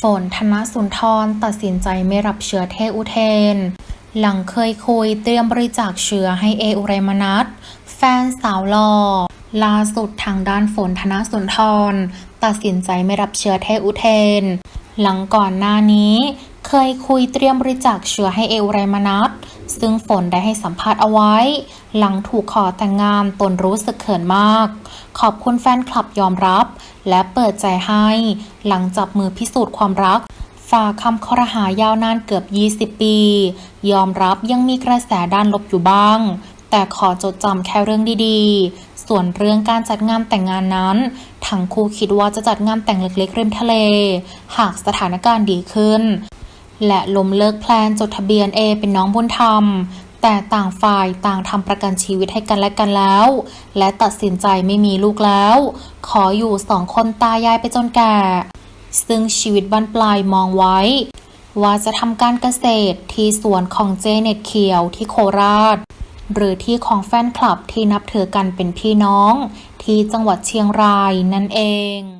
ฝนธนสุนทรตัดสินใจไม่รับเชื้อเทอุเทน หลังเคยคุยเตรียมบริจาคเชื้อให้เออุไรมนัสแฟนสาวหล่อล่าสุดทางด้านฝนธนสุนทร ตัดสินใจไม่รับเชื้อเทอุเทน หลังก่อนหน้านี้ เคยคุยเตรียมบริจาคเชื้อให้เออุไรมนัส ซึ่งฝนได้ให้สัมภาษณ์เอาไว้ หลังถูกขอแต่งงานตนรู้สึกเขินมาก ขอบคุณแฟนคลับยอมรับ และเปิดใจให้ หลังจับมือพิสูจน์ความรักฝ่าคำคอรหายาวนานเกือบ 20 ปี ยอมรับยังมีกระแสด้านลบอยู่บ้าง แต่ขอจดจำแค่เรื่องดีๆ ส่วนเรื่องการจัดงานแต่งงานนั้นทั้งคู่คิดว่าจะจัดงานแต่งเล็กๆริมทะเล หากสถานการณ์ดีขึ้น และล้มเลิกแพลนจดทะเบียนเอเป็นน้องบุญธรรม แต่ต่างฝ่ายต่างทำประกันชีวิตให้กันและกันแล้ว และตัดสินใจไม่มีลูกแล้ว ขออยู่สองคนตายายไปจนแก่ ซึ่งชีวิตบ้านปลายมองไว้ ว่าจะทำการเกษตรที่สวนของเจเน็ตเขียวที่โคราช หรือที่ของแฟนคลับที่นับถือกันเป็นพี่น้อง ที่จังหวัดเชียงรายนั่นเอง